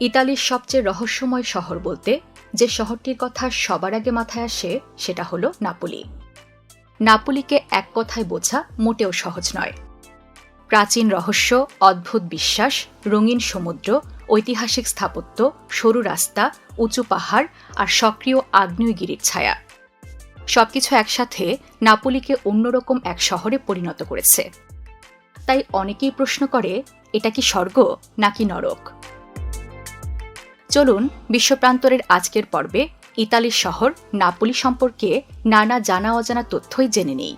ইতালির সবচেয়ে রহস্যময় শহর বলতে যে শহরটির কথা সবার আগে মাথায় আসে সেটা হলো নাপোলি। নাপোলিকে এক কথায় বোঝা মোটেও সহজ নয়। প্রাচীন রহস্য, অদ্ভুত বিশ্বাস, রঙিন সমুদ্র, ঐতিহাসিক স্থাপত্য, সরু রাস্তা, উঁচু পাহাড় আর সক্রিয় আগ্নেয়গিরির ছায়া। সবকিছু একসাথে নাপোলিকে অন্যরকম এক শহরে পরিণত করেছে। তাই অনেকেই প্রশ্ন করে, এটা কি স্বর্গ নাকি নরক? চলুন বিশ্বপ্রান্তরের আজকের পর্বে ইতালির শহর নাপোলি সম্পর্কে নানা জানা অজানা তথ্যই জেনে নেই।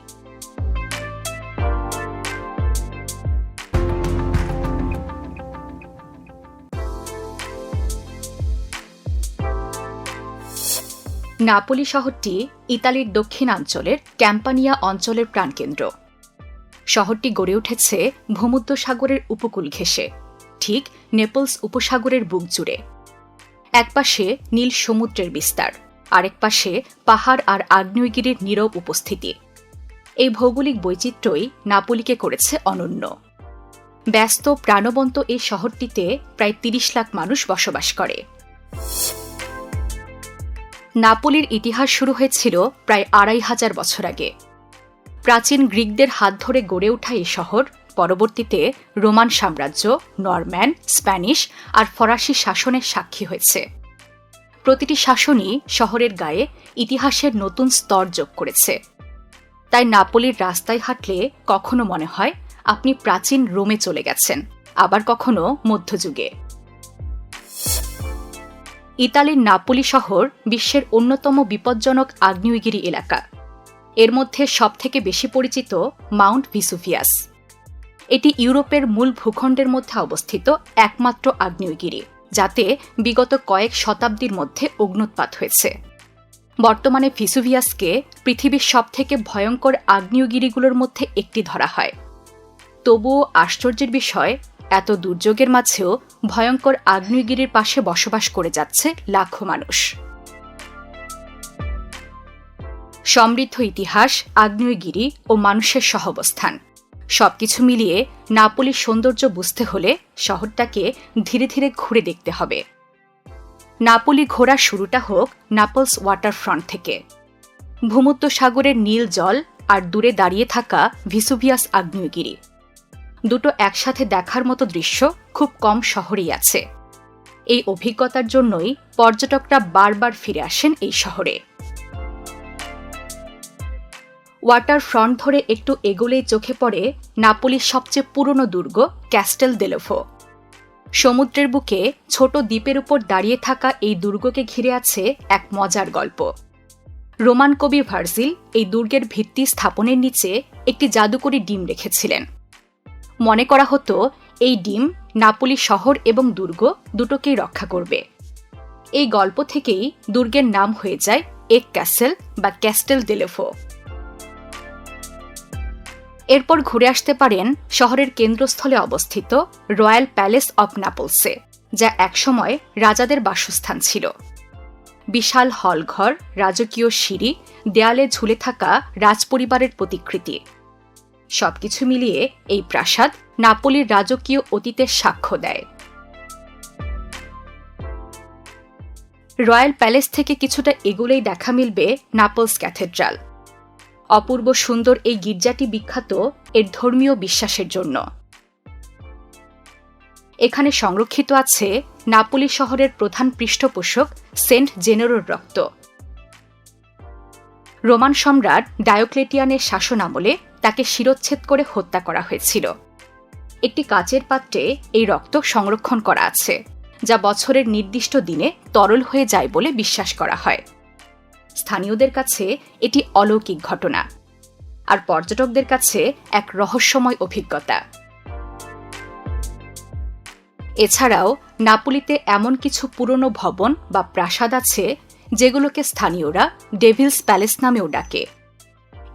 নাপোলি শহরটি ইতালির দক্ষিণাঞ্চলের ক্যাম্পানিয়া অঞ্চলের প্রাণকেন্দ্র। শহরটি গড়ে উঠেছে ভূমধ্য সাগরের উপকূল ঘেঁষে, ঠিক নেপলস উপসাগরের বুক জুড়ে। একপাশে নীল সমুদ্রের বিস্তার, আরেক পাশে পাহাড় আর আগ্নেয়গিরির নীরব উপস্থিতি। এই ভৌগোলিক বৈচিত্র্যই নাপোলিকে করেছে অনন্য। ব্যস্ত, প্রাণবন্ত এই শহরটিতে প্রায় তিরিশ লাখ মানুষ বসবাস করে। নাপোলির ইতিহাস শুরু হয়েছিল প্রায় আড়াই হাজার বছর আগে। প্রাচীন গ্রিকদের হাত ধরে গড়ে ওঠা এই শহর পরবর্তীতে রোমান সাম্রাজ্য, নরম্যান, স্প্যানিশ আর ফরাসি শাসনের সাক্ষী হয়েছে। প্রতিটি শাসনই শহরের গায়ে ইতিহাসের নতুন স্তর যোগ করেছে। তাই নাপোলির রাস্তায় হাঁটলে কখনো মনে হয় আপনি প্রাচীন রোমে চলে গেছেন, আবার কখনো মধ্যযুগে। ইতালির নাপোলি শহর বিশ্বের অন্যতম বিপজ্জনক আগ্নেয়গিরি এলাকা। এর মধ্যে সবথেকে বেশি পরিচিত মাউন্ট ভিসুভিয়াস। এটি ইউরোপের মূল ভূখণ্ডের মধ্যে অবস্থিত একমাত্র আগ্নেয়গিরি, যাতে বিগত কয়েক শতাব্দীর মধ্যে অগ্নুৎপাত হয়েছে। বর্তমানে ফিসুভিয়াসকে পৃথিবীর সবথেকে ভয়ঙ্কর আগ্নেয়গিরিগুলোর মধ্যে একটি ধরা হয়। তবুও আশ্চর্যের বিষয়, এত দুর্যোগের মাঝেও ভয়ঙ্কর আগ্নেয়গিরির পাশে বসবাস করে যাচ্ছে লাখো মানুষ। সমৃদ্ধ ইতিহাস, আগ্নেয়গিরি ও মানুষের সহাবস্থান। সবকিছু মিলিয়ে নাপোলির সৌন্দর্য বুঝতে হলে শহরটাকে ধীরে ধীরে ঘুরে দেখতে হবে। নাপোলি ঘোরা শুরুটা হোক নাপলস ওয়াটারফ্রন্ট থেকে। ভূমধ্য সাগরের নীল জল আর দূরে দাঁড়িয়ে থাকা ভিসুভিয়াস আগ্নেয়গিরি। দুটো একসাথে দেখার মতো দৃশ্য খুব কম শহরেই আছে। এই অভিজ্ঞতার জন্যই পর্যটকরা বারবার ফিরে আসেন এই শহরে। ওয়াটার ফ্রন্ট ধরে একটু এগোলেই চোখে পড়ে নাপোলির সবচেয়ে পুরনো দুর্গ, ক্যাস্টেল দেলোফো সমুদ্রের বুকে ছোট দ্বীপের উপর দাঁড়িয়ে থাকা এই দুর্গকে ঘিরে আছে এক মজার গল্প। রোমান কবি ভার্জিল এই দুর্গের ভিত্তি স্থাপনের নিচে একটি জাদুকরী ডিম রেখেছিলেন। মনে করা হতো, এই ডিম নাপোলি শহর এবং দুর্গ দুটোকেই রক্ষা করবে। এই গল্প থেকেই দুর্গের নাম হয়ে যায় এক ক্যাসেল বা ক্যাস্টেল দেলেফো এরপর ঘুরে আসতে পারেন শহরের কেন্দ্রস্থলে অবস্থিত রয়্যাল প্যালেস অব নাপলসে, যা একসময় রাজাদের বাসস্থান ছিল। বিশাল হলঘর, রাজকীয় সিঁড়ি, দেয়ালে ঝুলে থাকা রাজপরিবারের প্রতিকৃতি। সবকিছু মিলিয়ে এই প্রাসাদ নাপোলির রাজকীয় অতীতের সাক্ষ্য দেয়। রয়্যাল প্যালেস থেকে কিছুটা এগুলেই দেখা মিলবে নাপলস ক্যাথেড্রাল। অপূর্ব সুন্দর এই গির্জাটি বিখ্যাত এর ধর্মীয় বিশ্বাসের জন্য। এখানে সংরক্ষিত আছে নাপোলি শহরের প্রধান পৃষ্ঠপোষক সেন্ট জেনেরোর রক্ত। রোমান সম্রাট ডায়োক্লেটিয়ানের শাসন আমলে তাকে শিরোচ্ছেদ করে হত্যা করা হয়েছিল। একটি কাচের পাত্রে এই রক্ত সংরক্ষণ করা আছে, যা বছরের নির্দিষ্ট দিনে তরল হয়ে যায় বলে বিশ্বাস করা হয়। স্থানীয়দের কাছে এটি অলৌকিক ঘটনা আর পর্যটকদের কাছে এক রহস্যময় অভিজ্ঞতা। এছাড়াও, নাপুলিতে এমন কিছু পুরনো ভবন বা প্রাসাদ আছে যেগুলোকে স্থানীয়রা ডেভিলস প্যালেস নামেও ডাকে।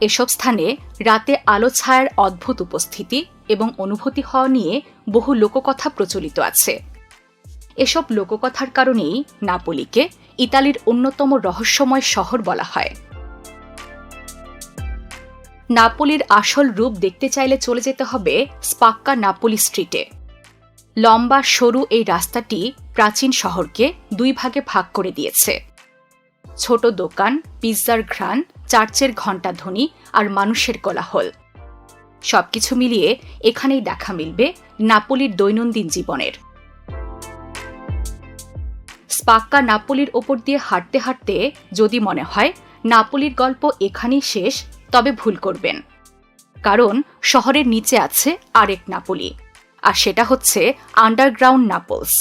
এসব স্থানে রাতে আলো ছায়ার অদ্ভুত উপস্থিতি এবং অনুভূতি হওয়া নিয়ে বহু লোককথা প্রচলিত আছে। এসব লোককথার কারণেই নাপোলিকে ইতালির অন্যতম রহস্যময় শহর বলা হয়। নাপোলির আসল রূপ দেখতে চাইলে চলে যেতে হবে স্পাক্কা নাপোলি স্ট্রিটে। লম্বা, সরু এই রাস্তাটি প্রাচীন শহরকে দুই ভাগে ভাগ করে দিয়েছে। ছোট দোকান, পিৎজার ঘ্রাণ, চার্চের ঘণ্টাধ্বনি আর মানুষের কোলাহল। সবকিছু মিলিয়ে এখানেই দেখা মিলবে নাপোলির দৈনন্দিন জীবনের। স্পাক্কা নাপোলির ওপর দিয়ে হাঁটতে হাঁটতে যদি মনে হয় নাপোলির গল্প এখানেই শেষ, তবে ভুল করবেন। কারণ শহরের নিচে আছে আরেক নাপোলি, আর সেটা হচ্ছে আন্ডারগ্রাউন্ড নাপলস।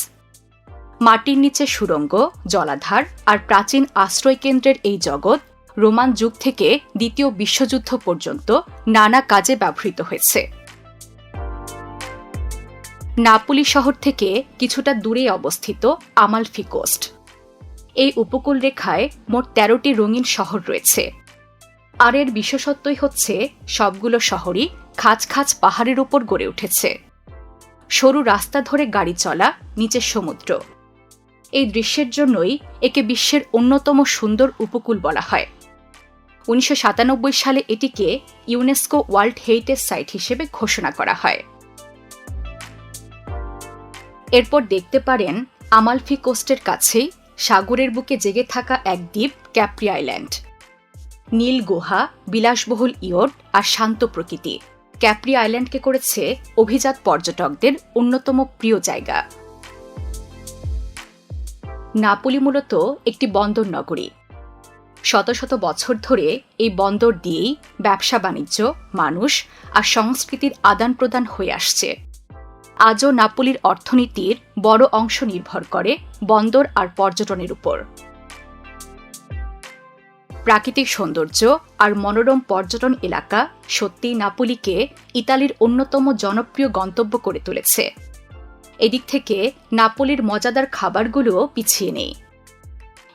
মাটির নিচে সুড়ঙ্গ জলাধার আর প্রাচীন আশ্রয়কেন্দ্রের এই জগৎ রোমান যুগ থেকে দ্বিতীয় বিশ্বযুদ্ধ পর্যন্ত নানা কাজে ব্যবহৃত হয়েছে। নাপোলি শহর থেকে কিছুটা দূরে অবস্থিত আমালফি কোস্ট। এই উপকূল রেখায় মোট তেরোটি রঙিন শহর রয়েছে। আর এর বিশেষত্বই হচ্ছে সবগুলো শহরই খাঁচ খাঁচ পাহাড়ের উপর গড়ে উঠেছে। সরু রাস্তা ধরে গাড়ি চলা নিচের সমুদ্র। এই দৃশ্যের জন্যই একে বিশ্বের অন্যতম সুন্দর উপকূল বলা হয়। উনিশশো সাতানব্বই সালে এটিকে ইউনেস্কো ওয়ার্ল্ড হেরিটেজ সাইট হিসেবে ঘোষণা করা হয়। এরপর দেখতে পারেন আমালফি কোস্টের কাছেই সাগরের বুকে জেগে থাকা এক দ্বীপ, ক্যাপ্রি আইল্যান্ড। নীল গুহা, বিলাসবহুল ইয়ট আর শান্ত প্রকৃতি। ক্যাপ্রি আইল্যান্ডকে করেছে অভিজাত পর্যটকদের অন্যতম প্রিয় জায়গা। নাপোলি মূলত একটি বন্দর নগরী। শত শত বছর ধরে এই বন্দর দিয়েই ব্যবসা বাণিজ্য মানুষ আর সংস্কৃতির আদান প্রদান হয়ে আসছে। আজও নাপোলির অর্থনীতির বড় অংশ নির্ভর করে বন্দর আর পর্যটনের উপর। প্রাকৃতিক সৌন্দর্য আর মনোরম পর্যটন এলাকা সত্যিই নাপোলিকে ইতালির অন্যতম জনপ্রিয় গন্তব্য করে তুলেছে। এদিক থেকে নাপোলির মজাদার খাবারগুলোও পিছিয়ে নেই।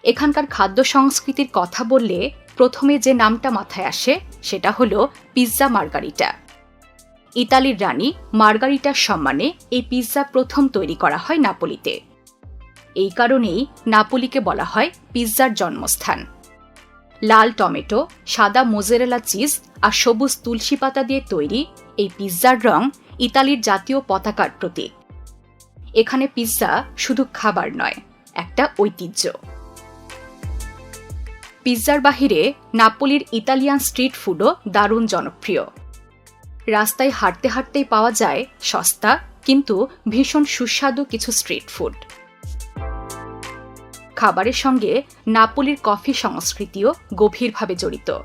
এখানকার খাদ্য সংস্কৃতির কথা বললে প্রথমে যে নামটা মাথায় আসে সেটা হলো পিৎজা মার্গারিটা। ইতালির রানী মার্গারিটার সম্মানে এই পিৎজা প্রথম তৈরি করা হয় নাপোলিতে। এই কারণেই নাপোলিকে বলা হয় পিৎজার জন্মস্থান। লাল টমেটো, সাদা মোজেরেলা চিজ আর সবুজ তুলসী পাতা দিয়ে তৈরি এই পিৎজার রং ইতালির জাতীয় পতাকার প্রতীক। এখানে পিৎজা শুধু খাবার নয়, একটা ঐতিহ্য। পিৎজার বাহিরে নাপোলির ইতালিয়ান স্ট্রিট ফুডও দারুণ জনপ্রিয়। রাস্তায় হাঁটতে হাঁটতেই পাওয়া যায় সস্তা, কিন্তু ভীষণ সুস্বাদু কিছু স্ট্রিট ফুড। খাবারের সঙ্গে নাপোলির কফি সংস্কৃতিও গভীরভাবে জড়িত।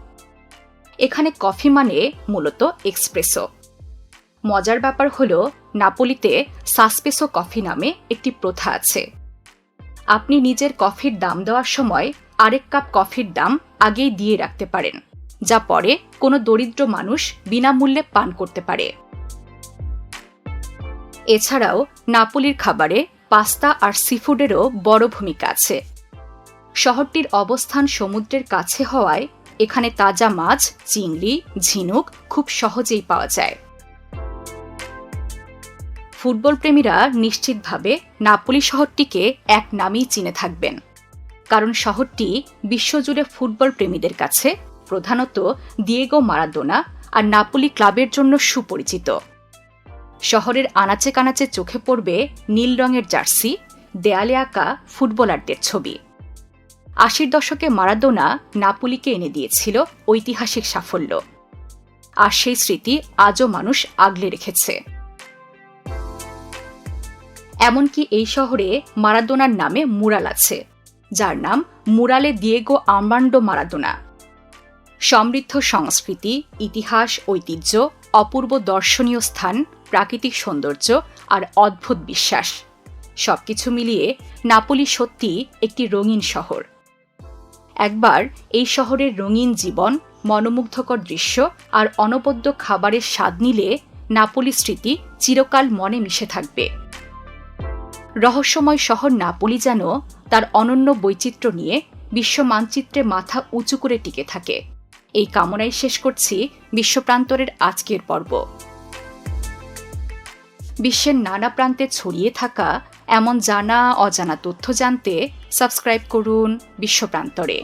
এখানে কফি মানে মূলত এক্সপ্রেসো। মজার ব্যাপার হল, নাপোলিতে সাসপেসো কফি নামে একটি প্রথা আছে। আপনি নিজের কফির দাম দেওয়ার সময় আরেক কাপ কফির দাম আগেই দিয়ে রাখতে পারেন। যা পরে কোনো দরিদ্র মানুষ বিনামূল্যে পান করতে পারে। এছাড়াও নাপোলির খাবারে পাস্তা আর সিফুডেরও বড় ভূমিকা আছে। শহরটির অবস্থান সমুদ্রের কাছে হওয়ায় এখানে তাজা মাছ, চিংড়ি, ঝিনুক খুব সহজেই পাওয়া যায়। ফুটবল প্রেমীরা নিশ্চিতভাবে নাপোলি শহরটিকে এক নামেই চিনে থাকবেন। কারণ শহরটি বিশ্বজুড়ে ফুটবল প্রেমীদের কাছে প্রধানত দিয়েগো মারাদোনা আর নাপোলি ক্লাবের জন্য সুপরিচিত। শহরের আনাচে কানাচে চোখে পড়বে নীল রঙের জার্সি, দেয়ালে আঁকা ফুটবলারদের ছবি। আশির দশকে মারাদোনা নাপুলিকে এনে দিয়েছিল ঐতিহাসিক সাফল্য। আর সেই স্মৃতি আজও মানুষ আগলে রেখেছে। এমনকি এই শহরে মারাদোনার নামে মুরাল আছে, যার নাম মুরালে দিয়েগো আর্মান্ডো মারাদোনা সমৃদ্ধ সংস্কৃতি, ইতিহাস, ঐতিহ্য, অপূর্ব দর্শনীয় স্থান, প্রাকৃতিক সৌন্দর্য আর অদ্ভুত বিশ্বাস। সবকিছু মিলিয়ে নাপোলি সত্যি একটি রঙিন শহর। একবার এই শহরের রঙিন জীবন, মনোমুগ্ধকর দৃশ্য আর অনবদ্য খাবারের স্বাদ নিলে নাপোলি স্মৃতি চিরকাল মনে মিশে থাকবে। রহস্যময় শহর নাপোলি যেন তার অনন্য বৈচিত্র্য নিয়ে বিশ্ব মানচিত্রে মাথা উঁচু করে টিকে থাকে। এই কামনায় শেষ করছি বিশ্বপ্রান্তরের আজকের পর্ব। বিশ্বের নানা প্রান্তে ছড়িয়ে থাকা এমন জানা অজানা তথ্য জানতে সাবস্ক্রাইব করুন বিশ্বপ্রান্তরে।